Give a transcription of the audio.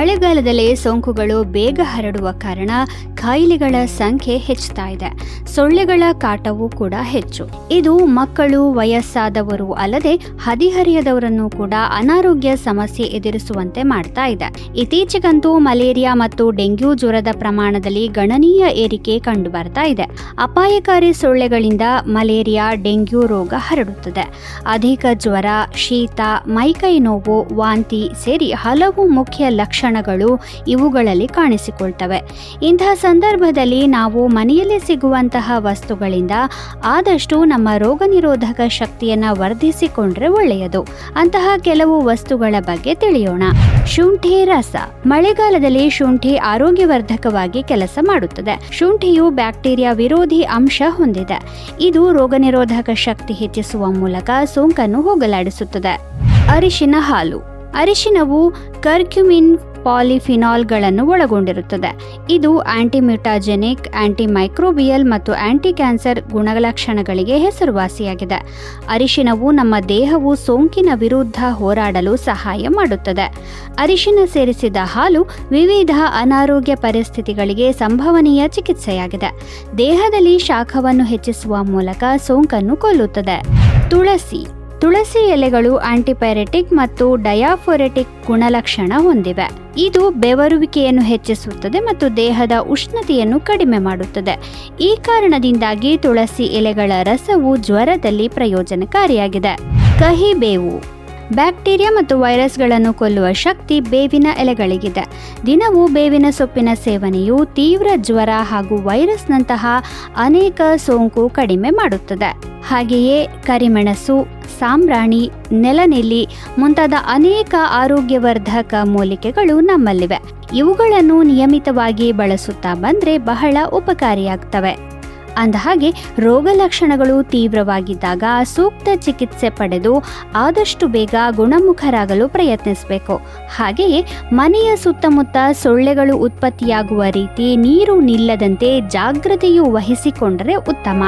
ಮಳೆಗಾಲದಲ್ಲಿ ಸೋಂಕುಗಳು ಬೇಗ ಹರಡುವ ಕಾರಣ ಕಾಯಿಲೆಗಳ ಸಂಖ್ಯೆ ಹೆಚ್ಚುತ್ತಾ ಇದೆ. ಸೊಳ್ಳೆಗಳ ಕಾಟವೂ ಕೂಡ ಹೆಚ್ಚು. ಇದು ಮಕ್ಕಳು, ವಯಸ್ಸಾದವರು ಅಲ್ಲದೆ ಹದಿಹರಿಯದವರನ್ನು ಕೂಡ ಅನಾರೋಗ್ಯ ಸಮಸ್ಯೆ ಎದುರಿಸುವಂತೆ ಮಾಡ್ತಾ ಇದೆ. ಇತ್ತೀಚೆಗಂತೂ ಮಲೇರಿಯಾ ಮತ್ತು ಡೆಂಗ್ಯೂ ಜ್ವರದ ಪ್ರಮಾಣದಲ್ಲಿ ಗಣನೀಯ ಏರಿಕೆ ಕಂಡು ಬರ್ತಾ ಇದೆ. ಅಪಾಯಕಾರಿ ಸೊಳ್ಳೆಗಳಿಂದ ಮಲೇರಿಯಾ, ಡೆಂಗ್ಯೂ ರೋಗ ಹರಡುತ್ತದೆ. ಅಧಿಕ ಜ್ವರ, ಶೀತ, ಮೈಕೈ ನೋವು, ವಾಂತಿ ಸೇರಿ ಹಲವು ಮುಖ್ಯ ಲಕ್ಷಣಗಳು ಇವುಗಳಲ್ಲಿ ಕಾಣಿಸಿಕೊಳ್ತವೆ. ಇಂತಹ ಸಂದರ್ಭದಲ್ಲಿ ನಾವು ಮನೆಯಲ್ಲಿ ಸಿಗುವಂತಹ ವಸ್ತುಗಳಿಂದ ಆದಷ್ಟು ನಮ್ಮ ರೋಗ ನಿರೋಧಕ ಶಕ್ತಿಯನ್ನು ವರ್ಧಿಸಿಕೊಂಡ್ರೆ ಒಳ್ಳೆಯದು. ಅಂತಹ ಕೆಲವು ವಸ್ತುಗಳ ಬಗ್ಗೆ ತಿಳಿಯೋಣ. ಶುಂಠಿ ರಸ. ಮಳೆಗಾಲದಲ್ಲಿ ಶುಂಠಿ ಆರೋಗ್ಯವರ್ಧಕವಾಗಿ ಕೆಲಸ ಮಾಡುತ್ತದೆ. ಶುಂಠಿಯು ಬ್ಯಾಕ್ಟೀರಿಯಾ ವಿರೋಧಿ ಅಂಶ ಹೊಂದಿದೆ. ಇದು ರೋಗ ನಿರೋಧಕ ಶಕ್ತಿ ಹೆಚ್ಚಿಸುವ ಮೂಲಕ ಸೋಂಕನ್ನು ಹೋಗಲಾಡಿಸುತ್ತದೆ. ಅರಿಶಿನ ಹಾಲು. ಅರಿಶಿನವು ಕರ್ಕ್ಯುಮಿನ್ ಪಾಲಿಫಿನಾಲ್ಗಳನ್ನು ಒಳಗೊಂಡಿರುತ್ತದೆ. ಇದು ಆಂಟಿಮ್ಯೂಟಾಜೆನಿಕ್, ಆಂಟಿಮೈಕ್ರೋಬಿಯಲ್ ಮತ್ತು ಆಂಟಿ ಕ್ಯಾನ್ಸರ್ ಗುಣಲಕ್ಷಣಗಳಿಗೆ ಹೆಸರುವಾಸಿಯಾಗಿದೆ. ಅರಿಶಿನವು ನಮ್ಮ ದೇಹವು ಸೋಂಕಿನ ವಿರುದ್ಧ ಹೋರಾಡಲು ಸಹಾಯ ಮಾಡುತ್ತದೆ. ಅರಿಶಿನ ಸೇರಿಸಿದ ಹಾಲು ವಿವಿಧ ಅನಾರೋಗ್ಯ ಪರಿಸ್ಥಿತಿಗಳಿಗೆ ಸಂಭವನೀಯ ಚಿಕಿತ್ಸೆಯಾಗಿದೆ. ದೇಹದಲ್ಲಿ ಶಾಖವನ್ನು ಹೆಚ್ಚಿಸುವ ಮೂಲಕ ಸೋಂಕನ್ನು ಕೊಲ್ಲುತ್ತದೆ. ತುಳಸಿ. ತುಳಸಿ ಎಲೆಗಳು ಆಂಟಿಪೈರೆಟಿಕ್ ಮತ್ತು ಡಯಾಫೊರೆಟಿಕ್ ಗುಣಲಕ್ಷಣ ಹೊಂದಿವೆ. ಇದು ಬೆವರುವಿಕೆಯನ್ನು ಹೆಚ್ಚಿಸುತ್ತದೆ ಮತ್ತು ದೇಹದ ಉಷ್ಣತೆಯನ್ನು ಕಡಿಮೆ ಮಾಡುತ್ತದೆ. ಈ ಕಾರಣದಿಂದಾಗಿ ತುಳಸಿ ಎಲೆಗಳ ರಸವು ಜ್ವರದಲ್ಲಿ ಪ್ರಯೋಜನಕಾರಿಯಾಗಿದೆ. ಕಹಿ ಬೇವು. ಬ್ಯಾಕ್ಟೀರಿಯಾ ಮತ್ತು ವೈರಸ್ಗಳನ್ನು ಕೊಲ್ಲುವ ಶಕ್ತಿ ಬೇವಿನ ಎಲೆಗಳಿಗಿದೆ. ದಿನವೂ ಬೇವಿನ ಸೊಪ್ಪಿನ ಸೇವನೆಯು ತೀವ್ರ ಜ್ವರ ಹಾಗೂ ವೈರಸ್ನಂತಹ ಅನೇಕ ಸೋಂಕು ಕಡಿಮೆ ಮಾಡುತ್ತದೆ. ಹಾಗೆಯೇ ಕರಿಮೆಣಸು, ಸಾಂಬ್ರಾಣಿ ನೆಲನೆಲ್ಲಿ ಮುಂತಾದ ಅನೇಕ ಆರೋಗ್ಯವರ್ಧಕ ಮೂಲಿಕೆಗಳು ನಮ್ಮಲ್ಲಿವೆ. ಇವುಗಳನ್ನು ನಿಯಮಿತವಾಗಿ ಬಳಸುತ್ತಾ ಬಂದರೆ ಬಹಳ ಉಪಕಾರಿಯಾಗ್ತವೆ. ಅಂದಹಾಗೆ ರೋಗ ಲಕ್ಷಣಗಳು ತೀವ್ರವಾಗಿದ್ದಾಗ ಸೂಕ್ತ ಚಿಕಿತ್ಸೆ ಪಡೆದು ಆದಷ್ಟು ಬೇಗ ಗುಣಮುಖರಾಗಲು ಪ್ರಯತ್ನಿಸಬೇಕು. ಹಾಗೆಯೇ ಮನೆಯ ಸುತ್ತಮುತ್ತ ಸೊಳ್ಳೆಗಳು ಉತ್ಪತ್ತಿಯಾಗುವ ರೀತಿ ನೀರು ನಿಲ್ಲದಂತೆ ಜಾಗ್ರತೆಯು ವಹಿಸಿಕೊಂಡರೆ ಉತ್ತಮ.